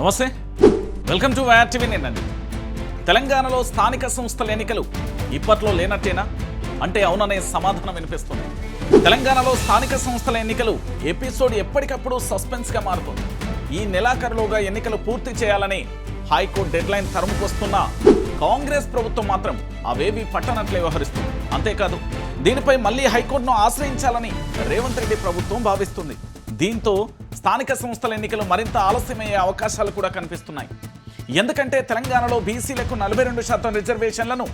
నమస్తే. Welcome to YR TV నేనండి. తెలంగాణలో స్థానిక సంస్థల ఎన్నికలు ఇప్పట్లో లేనట్టేనా? అంటే అవుననే సమాధానం వినిపిస్తుంది. తెలంగాణలో స్థానిక సంస్థల ఎన్నికలు ఎపిసోడ్ ఎప్పటికప్పుడు సస్పెన్స్గా మారుతుంది. ఈ నెలాఖరులోగా ఎన్నికలు పూర్తి చేయాలని హైకోర్టు డెడ్లైన్ తరుముకొస్తున్న కాంగ్రెస్ ప్రభుత్వం మాత్రం అవేవి పట్టనట్లే వ్యవహరిస్తుంది. అంతేకాదు దీనిపై మళ్ళీ హైకోర్టును ఆశ్రయించాలని రేవంత్ రెడ్డి ప్రభుత్వం భావిస్తుంది. దీంతో స్థానిక సంస్థల ఎన్నికలు మరింత ఆలస్యమయ్యే అవకాశాలు కూడా కనిపిస్తున్నాయి. ఎందుకంటే తెలంగాణలో బీసీలకు నలభై రెండు శాతం రిజర్వేషన్లను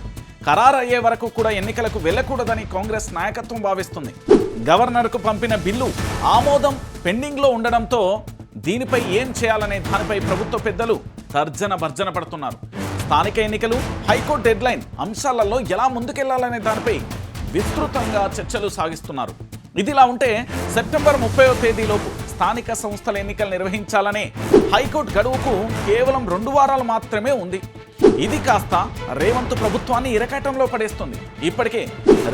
ఖరారయ్యే వరకు కూడా ఎన్నికలకు వెళ్ళకూడదని కాంగ్రెస్ నాయకత్వం భావిస్తుంది. గవర్నర్కు పంపిన బిల్లు ఆమోదం పెండింగ్లో ఉండడంతో దీనిపై ఏం చేయాలనే దానిపై ప్రభుత్వ పెద్దలు తర్జన భర్జన పడుతున్నారు. స్థానిక ఎన్నికలు హైకోర్టు డెడ్లైన్ అంశాలలో ఎలా ముందుకెళ్ళాలనే దానిపై విస్తృతంగా చర్చలు సాగిస్తున్నారు. ఇదిలా ఉంటే సెప్టెంబర్ ముప్పైవ తేదీలోపు స్థానిక సంస్థల ఎన్నికలు నిర్వహించాలనే హైకోర్టు గడువుకు కేవలం రెండు వారాలు మాత్రమే ఉంది. ఇది కాస్త రేవంత్ ప్రభుత్వాన్ని ఇరకాటంలో పడేస్తుంది. ఇప్పటికే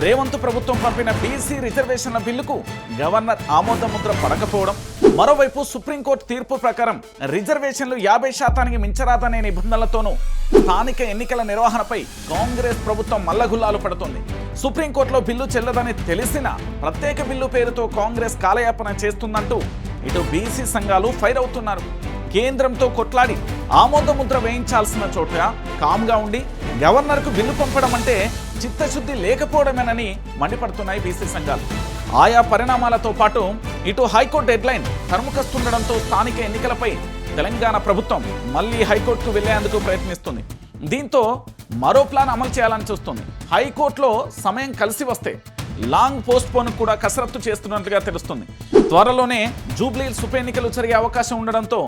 రేవంత్ ప్రభుత్వం పంపిన బీసీ రిజర్వేషన్ల బిల్లుకు గవర్నర్ ఆమోద ముద్ర పడకపోవడం మరోవైపు సుప్రీంకోర్టు తీర్పు ప్రకారం రిజర్వేషన్లు యాభై శాతానికి మించరాదనే నిబంధనలతోనూ స్థానిక ఎన్నికల నిర్వహణపై కాంగ్రెస్ ప్రభుత్వం మల్లగుల్లాలు పడుతుంది. సుప్రీంకోర్టులో బిల్లు చెల్లదని తెలిసిన ప్రత్యేక బిల్లు పేరుతో కాంగ్రెస్ కాలయాపన చేస్తుందంటూ ఇటు బీసీ సంఘాలు ఫైర్ అవుతున్నారు. కేంద్రంతో కొట్లాడి ఆమోదముద్ర వేయించాల్సిన చోట కామ్గా ఉండి గవర్నర్కు బిల్లు పంపడం అంటే చిత్తశుద్ధి లేకపోవడమేనని మండిపడుతున్నాయి బీసీ సంఘాలు. ఆయా పరిణామాలతో పాటు ఇటు హైకోర్టు డెడ్లైన్ తరుముకొస్తుండడంతో స్థానిక ఎన్నికలపై తెలంగాణ ప్రభుత్వం మళ్ళీ హైకోర్టుకు వెళ్ళేందుకు ప్రయత్నిస్తుంది. దీంతో మరో ప్లాన్ అమలు చేయాలని చూస్తుంది. హైకోర్టులో సమయం కలిసి వస్తే లాంగ్ పోస్ట్ పోన్ కూడా కసరత్తు చేస్తున్నట్లుగా తెలుస్తుంది. త్వరలోనే జూబ్లీ ఉప ఎన్నికలు జరిగే అవకాశం ఉండడంతో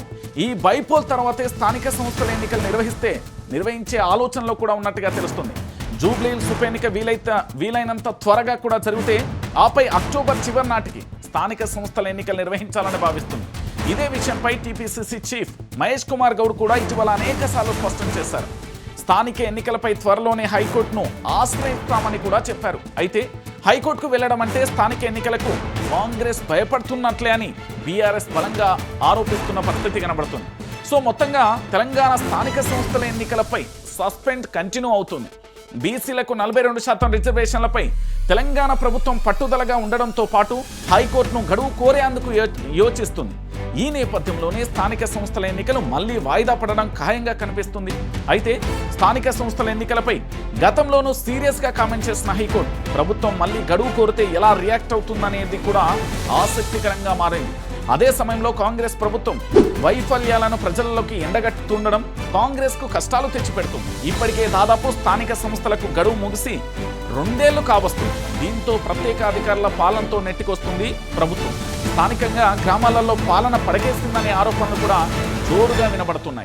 ఈ బైపోల్ తర్వాతే స్థానిక సంస్థల ఎన్నికలు నిర్వహిస్తే నిర్వహించే ఆలోచనలో కూడా ఉన్నట్టుగా తెలుస్తుంది. జూబ్లీ ఉప ఎన్నిక వీలైతే వీలైనంత త్వరగా కూడా జరిగితే ఆపై అక్టోబర్ చివరి నాటికి స్థానిక సంస్థల ఎన్నికలు నిర్వహించాలని భావిస్తుంది. ఇదే విషయంపై టీపీసీసీ చీఫ్ మహేష్ కుమార్ గౌడ్ కూడా ఇటీవల అనేక స్పష్టం చేశారు. స్థానిక ఎన్నికలపై త్వరలోనే హైకోర్టును ఆశ్రయిస్తామని కూడా చెప్పారు. అయితే హైకోర్టుకు వెళ్ళడం అంటే స్థానిక ఎన్నికలకు కాంగ్రెస్ భయపడుతున్నట్లే అని బీఆర్ఎస్ బలంగా ఆరోపిస్తున్న పరిస్థితి కనబడుతుంది. సో మొత్తంగా తెలంగాణ స్థానిక సంస్థల ఎన్నికలపై సస్పెండ్ కంటిన్యూ అవుతుంది. బీసీలకు నలభై రెండు శాతం రిజర్వేషన్లపై తెలంగాణ ప్రభుత్వం పట్టుదలగా ఉండడంతో పాటు హైకోర్టును గడువు కోరేందుకు యో- యోచిస్తుంది. ఈ నేపథ్యంలోనే స్థానిక సంస్థల ఎన్నికలు మళ్ళీ వాయిదా పడడం ఖాయంగా కనిపిస్తుంది. అయితే స్థానిక సంస్థల ఎన్నికలపై గతంలోనూ సీరియస్గా కామెంట్ చేసిన హైకోర్టు ప్రభుత్వం మళ్ళీ గడువు కోరితే ఎలా రియాక్ట్ అవుతుందనేది కూడా ఆసక్తికరంగా మారింది. అదే సమయంలో కాంగ్రెస్ ప్రభుత్వం వైఫల్యాలను ప్రజల్లోకి ఎండగట్టుతుండడం కాంగ్రెస్కు కష్టాలు తెచ్చిపెడుతుంది. ఇప్పటికే దాదాపు స్థానిక సంస్థలకు గడువు ముగిసి రెండేళ్ళు కావస్తుంది దీంతో ప్రత్యేక అధికారుల పాలనతో నెట్టికొస్తుంది ప్రభుత్వం. స్థానికంగా గ్రామాలలో పాలన పడగేస్తుందనే ఆరోపణలు కూడా జోరుగా వినబడుతున్నాయి.